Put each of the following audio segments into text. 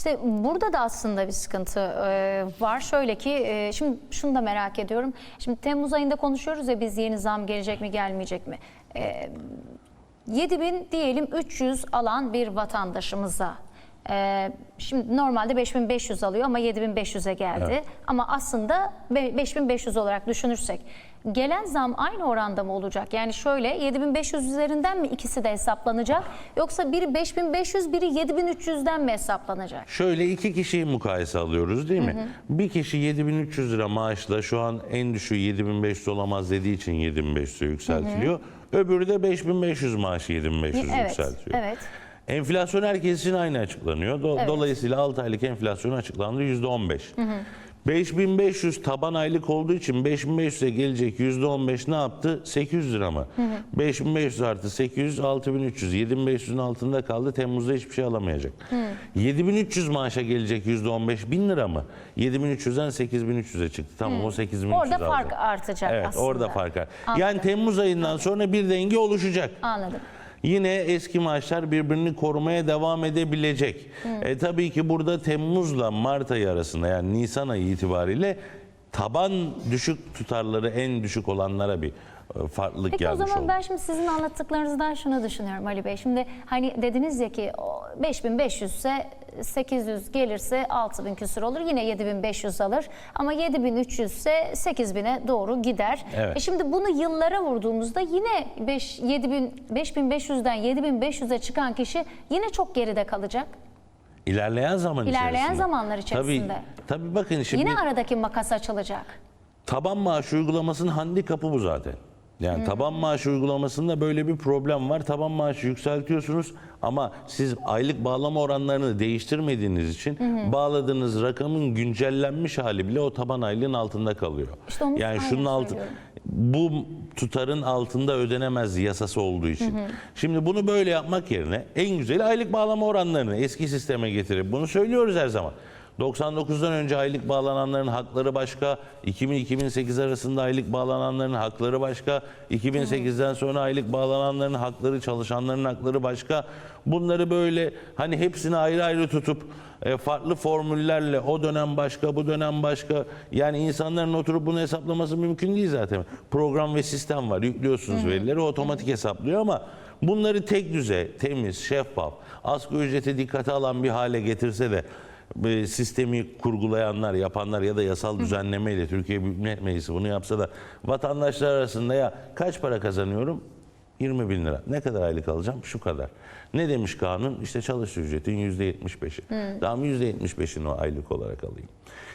İşte burada da aslında bir sıkıntı e, var. Şöyle ki e, şimdi şunu da merak ediyorum. Şimdi Temmuz ayında konuşuyoruz ya biz yeni zam gelecek mi gelmeyecek mi? E, 7000 diyelim 300 alan bir vatandaşımıza e, şimdi normalde 5500 alıyor ama 7500'e geldi. Evet. Ama aslında be- 5500 olarak düşünürsek gelen zam aynı oranda mı olacak? Yani şöyle 7500 üzerinden mi ikisi de hesaplanacak yoksa biri 5500 biri 7300'den mi hesaplanacak? Şöyle iki kişiyi mukayese alıyoruz değil mi? Bir kişi 7300 lira maaşla şu an en düşüğü 7500 olamaz dediği için 7500'e yükseltiliyor. Öbürü de 5500 maaşı 7500 Evet, yükseltiyor. evet. Enflasyon herkes için aynı açıklanıyor. Do- Evet. Dolayısıyla 6 aylık enflasyon açıklandı %15. 5500 taban aylık olduğu için 5500'e gelecek %15 ne yaptı? 800 lira mı? 5500 artı 800 6300. 7500'ün altında kaldı. Temmuz'da hiçbir şey alamayacak. 7300 maaşa gelecek %15 1000 lira mı? 7300'den 8300'e çıktı. Tamam o 8300 Orada aldı. fark artacak Evet aslında. orada fark var. Anladım. Yani Temmuz ayından sonra bir denge oluşacak. Anladım. Yine eski maaşlar birbirini korumaya devam edebilecek. E, tabii ki burada Temmuz'la Mart ayı arasında yani Nisan ayı itibariyle taban düşük tutarları en düşük olanlara bir farklılık Peki o gelmiş zaman oldu. ben şimdi sizin anlattıklarınızdan şunu düşünüyorum Ali Bey. Şimdi hani dediniz ya ki o 5500 ise 800 gelirse 6000 küsur olur. Yine 7500 alır. Ama 7300 ise 8000'e doğru gider. Evet. E şimdi bunu yıllara vurduğumuzda yine 5 7000 5500'den 7500'e çıkan kişi yine çok geride kalacak. İlerleyen zaman İlerleyen içerisinde. zamanlar içerisinde. Tabii, tabii bakın şimdi Yine aradaki makas açılacak. taban maaş uygulamasının handikapı bu zaten. Yani taban maaş uygulamasında böyle bir problem var. Taban maaşı yükseltiyorsunuz ama siz aylık bağlama oranlarını değiştirmediğiniz için bağladığınız rakamın güncellenmiş hali bile o taban aylığın altında kalıyor. İşte yani şunun altı bu tutarın altında ödenemez yasası olduğu için. Şimdi bunu böyle yapmak yerine en güzeli aylık bağlama oranlarını eski sisteme getirip bunu söylüyoruz her zaman. 99'dan önce aylık bağlananların hakları başka, 2000-2008 arasında aylık bağlananların hakları başka, 2008'den sonra aylık bağlananların hakları, çalışanların hakları başka. Bunları böyle hani hepsini ayrı ayrı tutup e, farklı formüllerle o dönem başka, bu dönem başka. Yani insanların oturup bunu hesaplaması mümkün değil zaten. Program ve sistem var. Yüklüyorsunuz verileri otomatik hesaplıyor ama bunları tek düze, temiz, şeffaf, asgari ücreti dikkate alan bir hale getirse de e, sistemi kurgulayanlar, yapanlar ya da yasal düzenlemeyle Türkiye Büyük Meclisi bunu yapsa da vatandaşlar arasında ya kaç para kazanıyorum? 20 bin lira. Ne kadar aylık alacağım? Şu kadar. Ne demiş kanun? İşte çalış ücretin %75'i. Tamam %75'ini o aylık olarak alayım.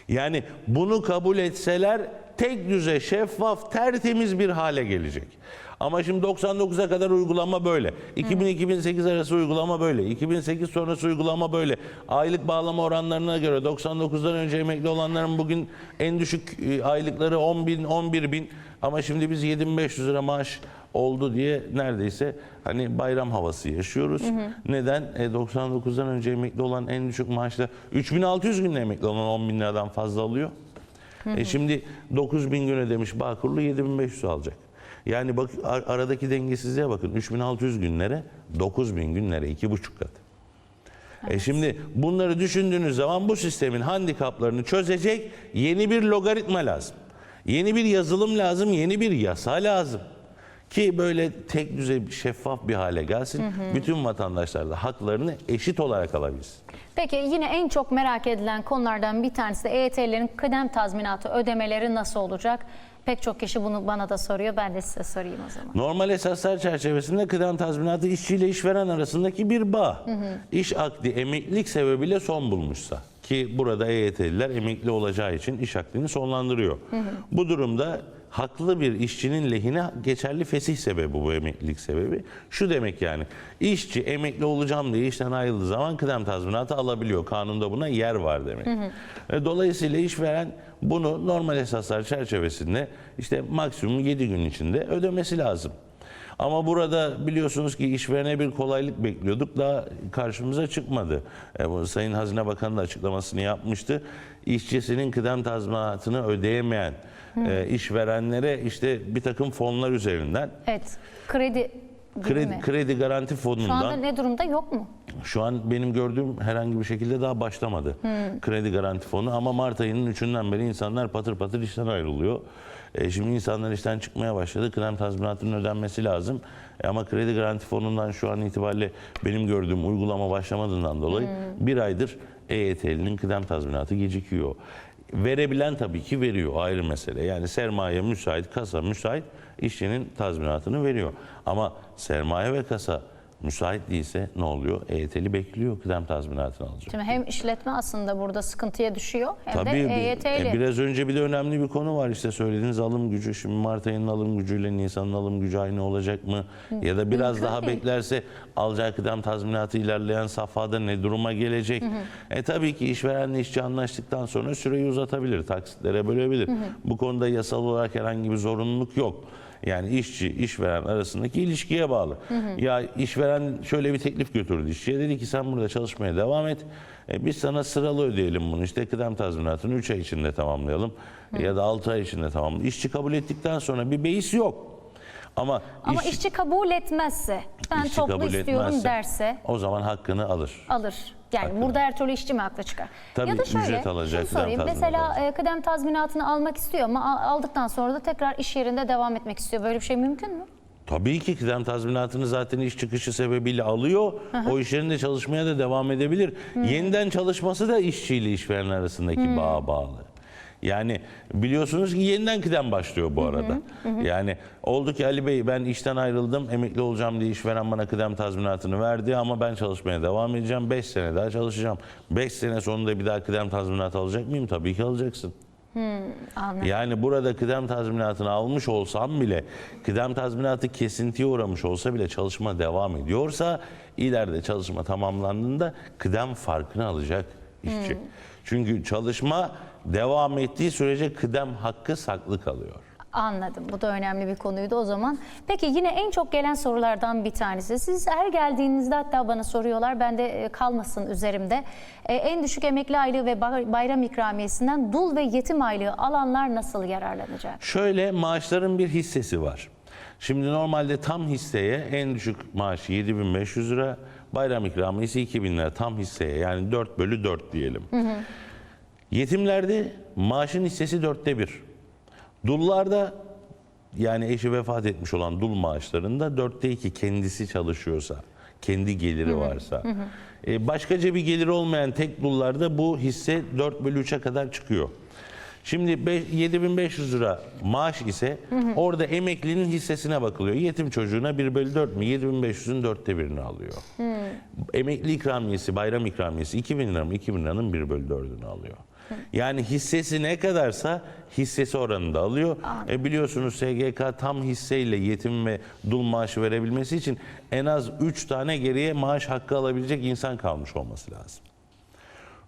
Yani bunu kabul etseler tek düze, şeffaf, tertemiz bir hale gelecek. Ama şimdi 99'a kadar uygulama böyle. 2000-2008 arası uygulama böyle. 2008 sonrası uygulama böyle. Aylık bağlama oranlarına göre 99'dan önce emekli olanların bugün en düşük e, aylıkları 10 bin, 11 bin. Ama şimdi biz 7500 lira maaş oldu diye neredeyse hani bayram havası yaşıyoruz. Neden? E, 99'dan önce emekli olan en düşük maaşla 3600 günle emekli olan 10 bin liradan fazla alıyor. E şimdi 9000 gün ödemiş Bağkurlu 7500 alacak. Yani bak ar- aradaki dengesizliğe bakın. 3600 günlere 9000 günlere iki buçuk kat. E şimdi bunları düşündüğünüz zaman bu sistemin handikaplarını çözecek yeni bir logaritma lazım. Yeni bir yazılım lazım, yeni bir yasa lazım. Ki böyle tek düzey, şeffaf bir hale gelsin. Bütün vatandaşlar da haklarını eşit olarak alabilsin. Peki yine en çok merak edilen konulardan bir tanesi de EYT'lerin kıdem tazminatı ödemeleri nasıl olacak? Pek çok kişi bunu bana da soruyor. Ben de size sorayım o zaman. Normal esaslar çerçevesinde kıdem tazminatı işçiyle işveren arasındaki bir bağ. İş akdi emeklilik sebebiyle son bulmuşsa ki burada EYT'liler emekli olacağı için iş akdini sonlandırıyor. Bu durumda haklı bir işçinin lehine geçerli fesih sebebi bu emeklilik sebebi. Şu demek yani işçi emekli olacağım diye işten ayrıldığı zaman kıdem tazminatı alabiliyor. Kanunda buna yer var demek. E, Dolayısıyla işveren bunu normal esaslar çerçevesinde işte maksimum 7 gün içinde ödemesi lazım. Ama burada biliyorsunuz ki işverene bir kolaylık bekliyorduk. Daha karşımıza çıkmadı. E, bu Sayın Hazine Bakanı da açıklamasını yapmıştı. İşçisinin kıdem tazminatını ödeyemeyen e, işverenlere işte bir takım fonlar üzerinden Evet. Kredi kredi, mi? kredi garanti Şu anda fonundan ne durumda yok mu? Şu an benim gördüğüm herhangi bir şekilde daha başlamadı. Kredi garanti fonu ama Mart ayının 3'ünden beri insanlar patır patır işten ayrılıyor. E, şimdi insanlar işten çıkmaya başladı. Kıdem tazminatının ödenmesi lazım. E, ama kredi garanti fonundan şu an itibariyle benim gördüğüm uygulama başlamadığından dolayı bir aydır EYT'linin kıdem tazminatı gecikiyor. Verebilen tabii ki veriyor ayrı mesele. Yani sermaye müsait, kasa müsait işçinin tazminatını veriyor. Ama sermaye ve kasa müsait değilse ne oluyor? EYT'li bekliyor kıdem tazminatını alacak. Şimdi hem işletme aslında burada sıkıntıya düşüyor hem Tabii de EYT'li. e, biraz önce bir de önemli bir konu var işte söylediğiniz alım gücü. Şimdi Mart ayının alım gücüyle Nisan'ın alım gücü aynı olacak mı? Ya da biraz Mümkün daha değil. beklerse alacağı kıdem tazminatı ilerleyen safhada ne duruma gelecek? E tabii ki işverenle işçi anlaştıktan sonra süreyi uzatabilir, taksitlere bölebilir. Bu konuda yasal olarak herhangi bir zorunluluk yok. Yani işçi, işveren arasındaki ilişkiye bağlı. Ya işveren şöyle bir teklif götürdü işçiye. Dedi ki sen burada çalışmaya devam et. E, biz sana sıralı ödeyelim bunu. İşte kıdem tazminatını 3 ay içinde tamamlayalım. Ya da 6 ay içinde tamamlayalım. İşçi kabul ettikten sonra bir beis yok. Ama, Ama işçi- işçi kabul etmezse, ben işçi toplu kabul istiyorum etmezse, derse o zaman hakkını alır. alır. Yani Hakkını. burada her türlü işçi mi haklı çıkar? Tabii, ya da şöyle, ücret alacak, şunu sorayım. Mesela alacak. e, kıdem tazminatını almak istiyor ama al- aldıktan sonra da tekrar iş yerinde devam etmek istiyor. Böyle bir şey mümkün mü? Tabii ki kıdem tazminatını zaten iş çıkışı sebebiyle alıyor. O iş yerinde çalışmaya da devam edebilir. Yeniden çalışması da işçiyle işveren arasındaki bağa bağlı. Yani biliyorsunuz ki yeniden kıdem başlıyor bu arada. Yani oldu ki Ali Bey ben işten ayrıldım, emekli olacağım diye işveren bana kıdem tazminatını verdi ama ben çalışmaya devam edeceğim. 5 sene daha çalışacağım. 5 sene sonunda bir daha kıdem tazminatı alacak mıyım? Tabii ki alacaksın. Anladım. Yani burada kıdem tazminatını almış olsam bile, kıdem tazminatı kesintiye uğramış olsa bile çalışma devam ediyorsa, ileride çalışma tamamlandığında kıdem farkını alacak işçi. Çünkü çalışma devam ettiği sürece kıdem hakkı saklı kalıyor. Anladım. Bu da önemli bir konuydu o zaman. Peki yine en çok gelen sorulardan bir tanesi. Siz her geldiğinizde hatta bana soruyorlar. Ben de e, kalmasın üzerimde. E, en düşük emekli aylığı ve bay- bayram ikramiyesinden dul ve yetim aylığı alanlar nasıl yararlanacak? Şöyle maaşların bir hissesi var. Şimdi normalde tam hisseye en düşük maaş 7500 lira, bayram ikramiyesi 2000 lira tam hisseye yani 4 bölü 4 diyelim. Yetimlerde maaşın hissesi dörtte bir. Dullarda yani eşi vefat etmiş olan dul maaşlarında dörtte iki kendisi çalışıyorsa, kendi geliri varsa. Ee, başkaca bir geliri olmayan tek dullarda bu hisse 4 bölü 3'e kadar çıkıyor. Şimdi be- 7500 lira maaş ise orada emeklinin hissesine bakılıyor. Yetim çocuğuna 1 bölü 4 mü? 7500'ün dörtte birini alıyor. Emekli ikramiyesi, bayram ikramiyesi 2000 lira mı? 2000 liranın 1 bölü 4'ünü alıyor. Yani hissesi ne kadarsa hissesi oranında alıyor. E biliyorsunuz SGK tam hisseyle yetim ve dul maaşı verebilmesi için en az 3 tane geriye maaş hakkı alabilecek insan kalmış olması lazım.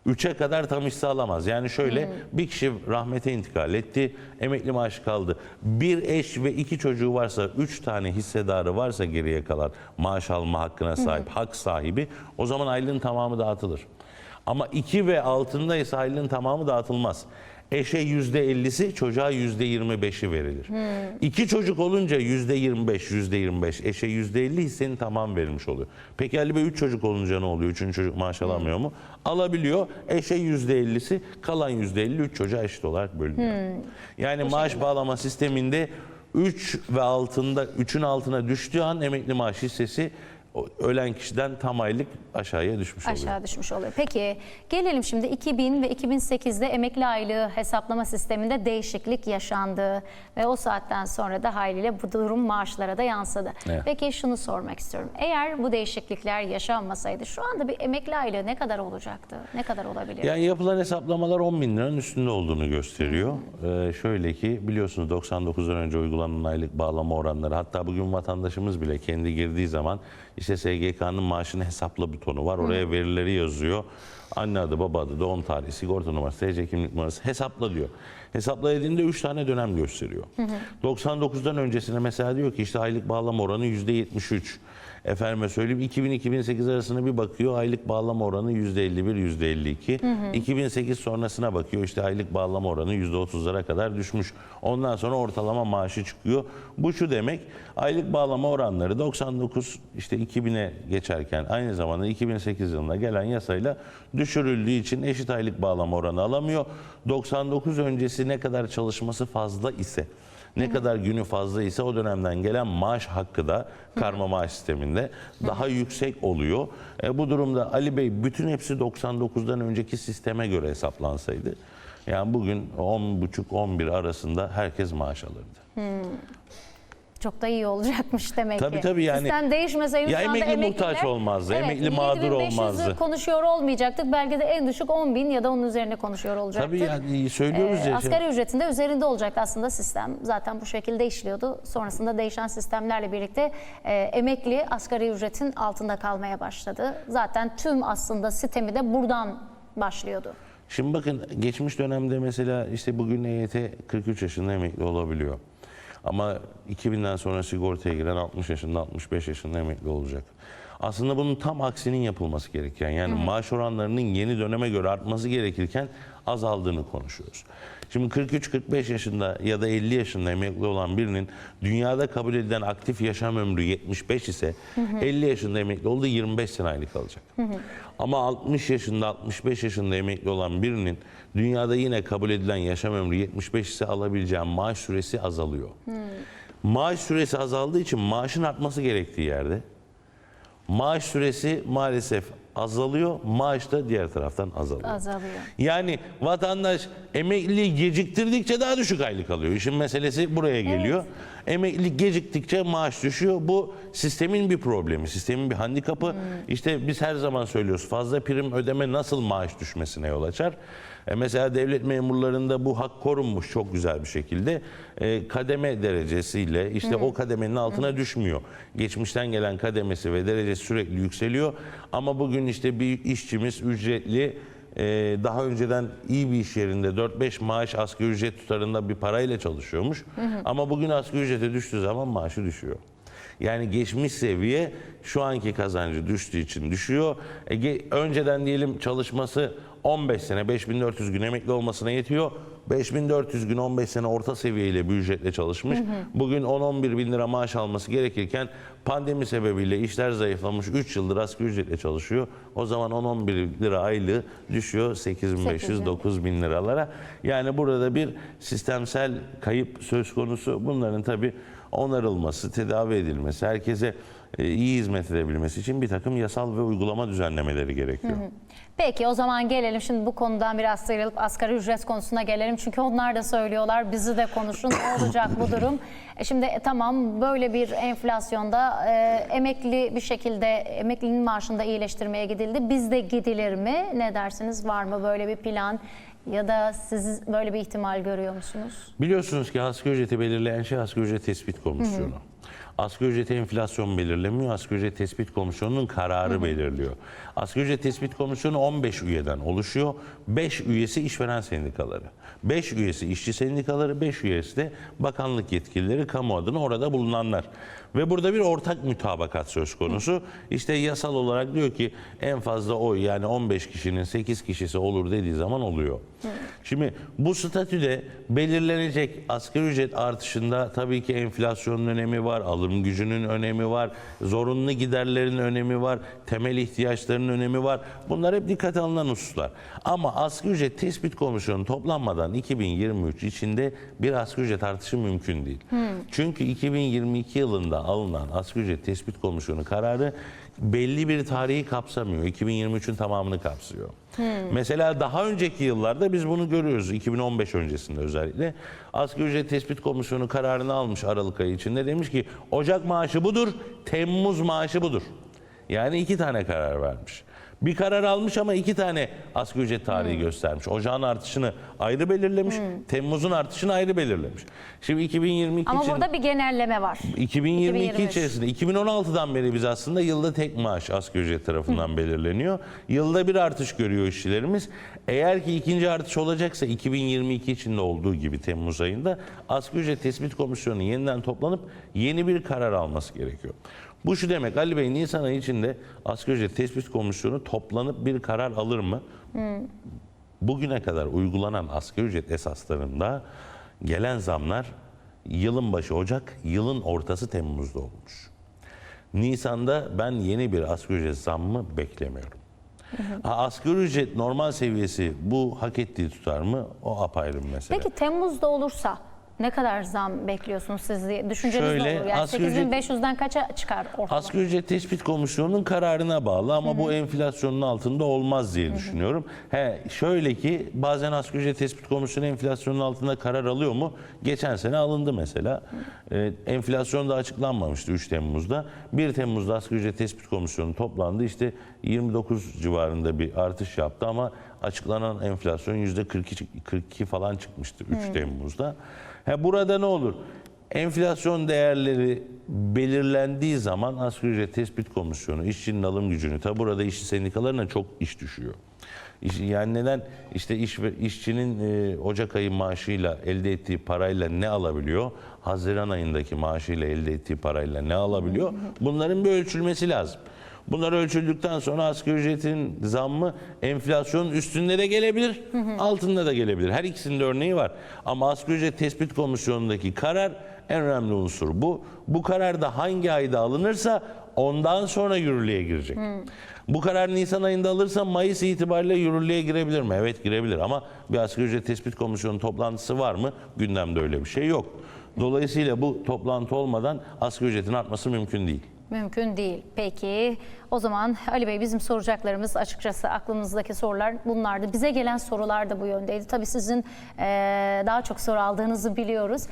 3'e kadar tam hisse alamaz. Yani şöyle bir kişi rahmete intikal etti, emekli maaşı kaldı. Bir eş ve iki çocuğu varsa, 3 tane hissedarı varsa geriye kalan maaş alma hakkına sahip, hak sahibi o zaman aylığın tamamı dağıtılır. Ama 2 ve altındaysa aylığın tamamı dağıtılmaz. Eşe yüzde ellisi, çocuğa yüzde yirmi beşi verilir. İki çocuk olunca yüzde yirmi beş, yüzde yirmi beş, eşe yüzde elli hissenin tamam verilmiş oluyor. Peki Ali Bey üç çocuk olunca ne oluyor? Üçüncü çocuk maaş alamıyor mu? Alabiliyor. Eşe yüzde ellisi, kalan yüzde elli üç çocuğa eşit olarak bölünüyor. Yani maaş bağlama sisteminde 3 ve altında 3'ün altına düştüğü an emekli maaş hissesi ölen kişiden tam aylık aşağıya düşmüş oluyor. Aşağı düşmüş oluyor. Peki gelelim şimdi 2000 ve 2008'de emekli aylığı hesaplama sisteminde değişiklik yaşandı ve o saatten sonra da haliyle bu durum maaşlara da yansıdı. Evet. Peki şunu sormak istiyorum. Eğer bu değişiklikler yaşanmasaydı şu anda bir emekli aylığı ne kadar olacaktı? Ne kadar olabilir? Yani yapılan hesaplamalar 10 bin liranın üstünde olduğunu gösteriyor. Ee, şöyle ki biliyorsunuz 99'dan önce uygulanan aylık bağlama oranları hatta bugün vatandaşımız bile kendi girdiği zaman işte SGK'nın maaşını hesapla butonu var. Oraya verileri yazıyor. Anne adı, baba adı, doğum tarihi, sigorta numarası, TC kimlik numarası hesapla diyor. Hesapla dediğinde 3 tane dönem gösteriyor. 99'dan öncesine mesela diyor ki işte aylık bağlama oranı %73. Efendime söyleyeyim 2000-2008 arasında bir bakıyor aylık bağlama oranı %51, %52. 2008 sonrasına bakıyor işte aylık bağlama oranı %30'lara kadar düşmüş. Ondan sonra ortalama maaşı çıkıyor. Bu şu demek aylık bağlama oranları 99 işte 2000'e geçerken aynı zamanda 2008 yılında gelen yasayla düşürüldüğü için eşit aylık bağlama oranı alamıyor. 99 öncesi ne kadar çalışması fazla ise ne kadar günü fazla ise o dönemden gelen maaş hakkı da karma maaş sisteminde daha yüksek oluyor. E, bu durumda Ali Bey bütün hepsi 99'dan önceki sisteme göre hesaplansaydı yani bugün 10.30-11 arasında herkes maaş alırdı. Çok da iyi olacakmış demek Tabii ki. tabii yani- Sistem değişmeseydi Ya şu anda emekli muhtaç olmazdı, emekli 7500'ü mağdur olmazdı. konuşuyor olmayacaktık. Belki de en düşük 10 bin ya da onun üzerine konuşuyor olacaktık. Tabii yani söylüyoruz Ee, ya. asgari ücretin de üzerinde olacaktı aslında sistem. Zaten bu şekilde işliyordu. Sonrasında değişen sistemlerle birlikte e, emekli asgari ücretin altında kalmaya başladı. Zaten tüm aslında sistemi de buradan başlıyordu. Şimdi bakın geçmiş dönemde mesela işte bugün EYT 43 yaşında emekli olabiliyor. Ama 2000'den sonra sigortaya giren 60 yaşında 65 yaşında emekli olacak. Aslında bunun tam aksinin yapılması gereken yani maaş oranlarının yeni döneme göre artması gerekirken azaldığını konuşuyoruz. Şimdi 43-45 yaşında ya da 50 yaşında emekli olan birinin dünyada kabul edilen aktif yaşam ömrü 75 ise 50 yaşında emekli olduğu 25 sene aylık alacak. Ama 60 yaşında 65 yaşında emekli olan birinin dünyada yine kabul edilen yaşam ömrü 75 ise alabileceği maaş süresi azalıyor. Maaş süresi azaldığı için maaşın artması gerektiği yerde maaş süresi maalesef azalıyor, maaş da diğer taraftan azalıyor. Azalıyor. Yani vatandaş emekliliği geciktirdikçe daha düşük aylık alıyor. İşin meselesi buraya geliyor. Emeklilik geciktikçe maaş düşüyor. Bu sistemin bir problemi, sistemin bir handikapı. İşte biz her zaman söylüyoruz fazla prim ödeme nasıl maaş düşmesine yol açar? E mesela devlet memurlarında bu hak korunmuş çok güzel bir şekilde. E, kademe derecesiyle işte o kademenin altına düşmüyor. Geçmişten gelen kademesi ve derecesi sürekli yükseliyor. Ama bugün işte bir işçimiz ücretli e, daha önceden iyi bir iş yerinde 4-5 maaş asgari ücret tutarında bir parayla çalışıyormuş. Ama bugün asgari ücrete düştüğü zaman maaşı düşüyor. Yani geçmiş seviye şu anki kazancı düştüğü için düşüyor. E, önceden diyelim çalışması 15 sene 5400 gün emekli olmasına yetiyor. 5400 gün 15 sene orta seviyeyle bir ücretle çalışmış. Bugün 10-11 bin lira maaş alması gerekirken pandemi sebebiyle işler zayıflamış 3 yıldır asgari ücretle çalışıyor. O zaman 10-11 lira aylığı düşüyor 8500-9000 bin liralara. Yani burada bir sistemsel kayıp söz konusu. Bunların tabii onarılması, tedavi edilmesi, herkese e, iyi hizmet edebilmesi için bir takım yasal ve uygulama düzenlemeleri gerekiyor. Peki o zaman gelelim şimdi bu konudan biraz sıyrılıp asgari ücret konusuna gelelim. Çünkü onlar da söylüyorlar bizi de konuşun ne olacak bu durum. E şimdi e, tamam böyle bir enflasyonda e, emekli bir şekilde emeklinin maaşını da iyileştirmeye gidildi. Bizde gidilir mi? Ne dersiniz var mı böyle bir plan? Ya da siz böyle bir ihtimal görüyor musunuz? Biliyorsunuz ki asgari ücreti belirleyen şey asgari ücret tespit komisyonu. Asgari ücreti enflasyon belirlemiyor, asgari ücret tespit komisyonunun kararı belirliyor. Asgari ücret tespit komisyonu 15 üyeden oluşuyor. 5 üyesi işveren sendikaları. 5 üyesi işçi sendikaları, 5 üyesi de bakanlık yetkilileri, kamu adına orada bulunanlar. Ve burada bir ortak mütabakat söz konusu. İşte yasal olarak diyor ki en fazla oy yani 15 kişinin 8 kişisi olur dediği zaman oluyor. Şimdi bu statüde belirlenecek asgari ücret artışında tabii ki enflasyonun önemi var, alım gücünün önemi var, zorunlu giderlerin önemi var, temel ihtiyaçların önemi var. Bunlar hep dikkate alınan hususlar. Ama asgari ücret tespit komisyonu toplanmadan 2023 içinde bir asgari ücret artışı mümkün değil. Çünkü 2022 yılında alınan asgari ücret tespit komisyonu kararı belli bir tarihi kapsamıyor. 2023'ün tamamını kapsıyor. Mesela daha önceki yıllarda biz bunu görüyoruz. 2015 öncesinde özellikle. Asgari ücret tespit komisyonu kararını almış Aralık ayı içinde. Demiş ki Ocak maaşı budur, Temmuz maaşı budur. Yani iki tane karar vermiş. Bir karar almış ama iki tane asgari ücret tarihi göstermiş. Ocağın artışını ayrı belirlemiş, Temmuz'un artışını ayrı belirlemiş. Şimdi 2022 Ama için... burada bir genelleme var. 2022 2023. içerisinde 2016'dan beri biz aslında yılda tek maaş asgari ücret tarafından belirleniyor. Yılda bir artış görüyor işçilerimiz. Eğer ki ikinci artış olacaksa 2022 içinde olduğu gibi Temmuz ayında asgari ücret tespit komisyonu yeniden toplanıp yeni bir karar alması gerekiyor. Bu şu demek Ali Bey Nisan ayı içinde asgari ücret tespit komisyonu toplanıp bir karar alır mı? Bugüne kadar uygulanan asgari ücret esaslarında gelen zamlar yılın başı Ocak, yılın ortası Temmuz'da olmuş. Nisan'da ben yeni bir asgari ücret zammı beklemiyorum. Ha, asgari ücret normal seviyesi bu hak ettiği tutar mı? O apayrı bir mesele. Peki Temmuz'da olursa ne kadar zam bekliyorsunuz siz diye düşünceniz Şöyle, ne olur? Yani asgari ücret- 8500'den kaça çıkar ortalama? Asgari ücret tespit komisyonunun kararına bağlı ama bu enflasyonun altında olmaz diye düşünüyorum. He şöyle ki bazen asgari ücret tespit komisyonu enflasyonun altında karar alıyor mu? Geçen sene alındı mesela. Ee, enflasyon da açıklanmamıştı 3 Temmuz'da. 1 Temmuz'da asgari ücret tespit komisyonu toplandı. İşte 29 civarında bir artış yaptı ama açıklanan enflasyon %42 42 falan çıkmıştı 3 Temmuz'da. He, burada ne olur? Enflasyon değerleri belirlendiği zaman asgari ücret tespit komisyonu işçinin alım gücünü tabi burada işçi sendikalarına çok iş düşüyor. İş- Yani neden işte iş ve işçinin e, Ocak ayı maaşıyla elde ettiği parayla ne alabiliyor? Haziran ayındaki maaşıyla elde ettiği parayla ne alabiliyor? Bunların bir ölçülmesi lazım. Bunlar ölçüldükten sonra asgari ücretin zammı enflasyonun üstünde de gelebilir, altında da gelebilir. Her ikisinin de örneği var. Ama asgari ücret tespit komisyonundaki karar en önemli unsur bu. Bu karar da hangi ayda alınırsa ondan sonra yürürlüğe girecek. Bu karar Nisan ayında alırsa Mayıs itibariyle yürürlüğe girebilir mi? Evet girebilir ama bir asgari ücret tespit komisyonu toplantısı var mı? Gündemde öyle bir şey yok. Dolayısıyla bu toplantı olmadan asgari ücretin artması mümkün değil. Mümkün değil. Peki o zaman Ali Bey bizim soracaklarımız açıkçası aklımızdaki sorular bunlardı. Bize gelen sorular da bu yöndeydi. Tabii sizin eee, daha çok soru aldığınızı biliyoruz.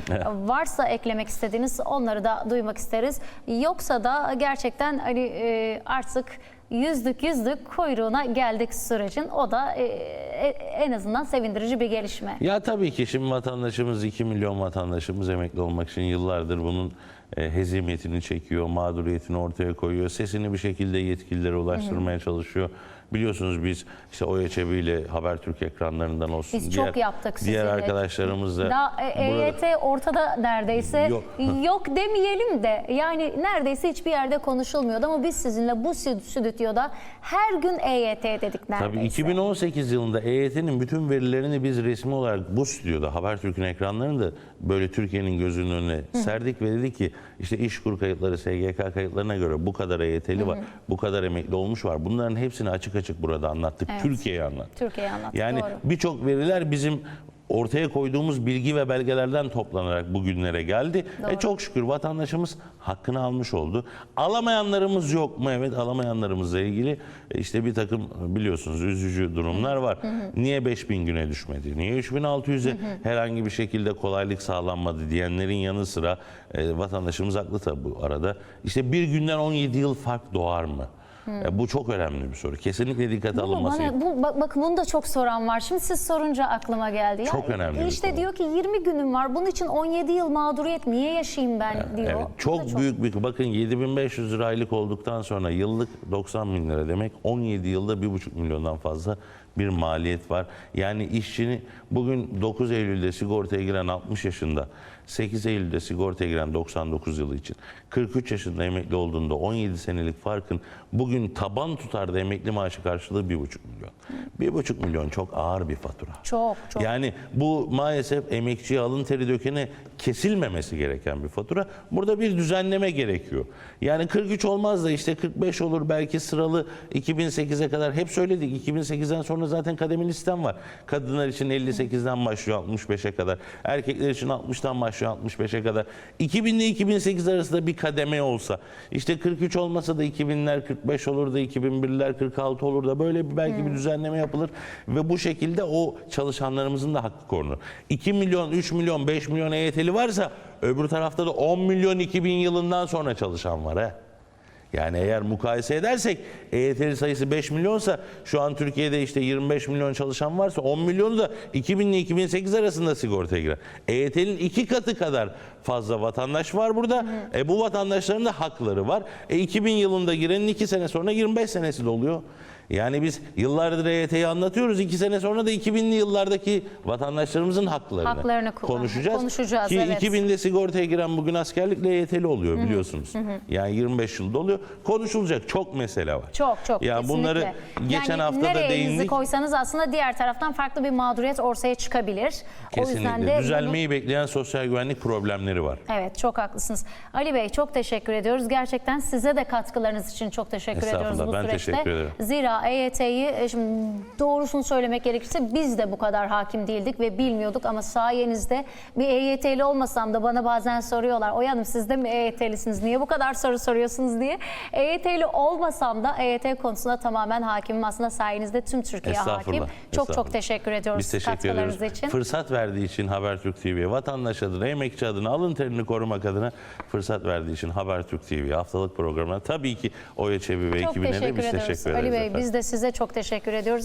Varsa eklemek istediğiniz onları da duymak isteriz. Yoksa da gerçekten hani eee, artık yüzdük yüzdük kuyruğuna geldik sürecin. O da e- en azından sevindirici bir gelişme. Ya tabii ki şimdi vatandaşımız 2 milyon vatandaşımız emekli olmak için yıllardır bunun e, hezimiyetini çekiyor, mağduriyetini ortaya koyuyor. Sesini bir şekilde yetkililere ulaştırmaya çalışıyor. Biliyorsunuz biz işte OYÇB ile Habertürk ekranlarından olsun. Biz çok yaptık Diğer sizinle. arkadaşlarımız da Daha e, burada- EYT ortada neredeyse Yok. yok. demeyelim de yani neredeyse hiçbir yerde konuşulmuyordu ama biz sizinle bu stü- stüdyoda her gün EYT dedik neredeyse. Tabii 2018 yılında EYT'nin bütün verilerini biz resmi olarak bu stüdyoda Habertürk'ün ekranlarında böyle Türkiye'nin gözünün önüne serdik ve dedik ki işte işkur kayıtları, SGK kayıtlarına göre bu kadar EYT'li var, bu kadar emekli olmuş var. Bunların hepsini açık açık burada anlattık. Evet. Türkiye'ye anlattık. Türkiye'ye anlattık, Yani birçok veriler bizim ortaya koyduğumuz bilgi ve belgelerden toplanarak bugünlere geldi. Doğru. E çok şükür vatandaşımız hakkını almış oldu. Alamayanlarımız yok mu? Evet alamayanlarımızla ilgili e, işte bir takım e, biliyorsunuz üzücü durumlar var. Niye 5000 güne düşmedi? Niye 3600'e herhangi bir şekilde kolaylık sağlanmadı diyenlerin yanı sıra e, vatandaşımız haklı tabii bu arada. İşte bir günden 17 yıl fark doğar mı? E, bu çok önemli bir soru. Kesinlikle dikkate Bu alınması bana, bu, bak, bakın bunu da çok soran var. Şimdi siz sorunca aklıma geldi. Ya, Çok önemli bir İşte konu. diyor ki 20 günüm var. Bunun için 17 yıl mağduriyet niye yaşayayım ben diyor. Evet, da çok, büyük bir bakın 7500 lira aylık olduktan sonra yıllık 90 bin lira demek 17 yılda 1,5 milyondan fazla bir maliyet var. Yani işçini bugün 9 Eylül'de sigortaya giren 60 yaşında 8 Eylül'de sigortaya giren 99 yılı için 43 yaşında emekli olduğunda 17 senelik farkın bugün taban tutarda emekli maaşı karşılığı 1,5 milyon. 1,5 milyon çok ağır bir fatura. Çok çok. Yani bu maalesef emekçiye alın teri dökene kesilmemesi gereken bir fatura. Burada bir düzenleme gerekiyor. Yani 43 olmaz da işte 45 olur belki sıralı 2008'e kadar hep söyledik. 2008'den sonra zaten kademeli sistem var. Kadınlar için 58'den başlıyor 65'e kadar. Erkekler için 60'tan başlıyor 65'e kadar. 2000 ile 2008 arasında bir kademe olsa işte 43 olmasa da 2000'ler 45 olur da 2001'ler 46 olur da böyle bir belki bir düzenleme yapılır ve bu şekilde o çalışanlarımızın da hakkı korunur. 2 milyon, 3 milyon, 5 milyon EYT'li varsa öbür tarafta da 10 milyon 2000 yılından sonra çalışan var ha. Yani eğer mukayese edersek EYT'li sayısı 5 milyonsa şu an Türkiye'de işte 25 milyon çalışan varsa 10 milyonu da 2000 ile 2008 arasında sigortaya girer. EYT'nin iki katı kadar fazla vatandaş var burada. E bu vatandaşların da hakları var. E 2000 yılında girenin 2 sene sonra 25 senesi doluyor. Yani biz yıllardır EYT'yi anlatıyoruz. iki sene sonra da 2000'li yıllardaki vatandaşlarımızın haklarını, Haklarını konuşacağız. konuşacağız, Ki evet. 2000'de sigortaya giren bugün askerlikle EYT'li oluyor biliyorsunuz. Yani 25 yılda oluyor. Konuşulacak çok mesele var. Çok çok Ya kesinlikle. bunları geçen yani hafta da değindik. koysanız aslında diğer taraftan farklı bir mağduriyet ortaya çıkabilir. O yüzden Kesinlikle. de bunu- Düzelmeyi bekleyen sosyal güvenlik problemleri var. Evet çok haklısınız. Ali Bey çok teşekkür ediyoruz. Gerçekten size de katkılarınız için çok teşekkür ediyoruz bu ben süreçte. teşekkür ederim. Zira EYT'yi e, şimdi doğrusunu söylemek gerekirse biz de bu kadar hakim değildik ve bilmiyorduk ama sayenizde bir EYT'li olmasam da bana bazen soruyorlar. Oya Hanım siz de mi EYT'lisiniz? Niye bu kadar soru soruyorsunuz diye. EYT'li olmasam da EYT konusunda tamamen hakimim. Aslında sayenizde tüm Türkiye hakim. Çok çok teşekkür ediyoruz Biz teşekkür ediyoruz. için. Fırsat verdiği için Habertürk TV'ye, vatandaş adına, emekçi adına, alın terini korumak adına fırsat verdiği için Habertürk TV haftalık programına tabii ki Oya Çebi ve ekibine de teşekkür biz teşekkür ederiz. Ali Bey efendim. Biz de size çok teşekkür ediyoruz.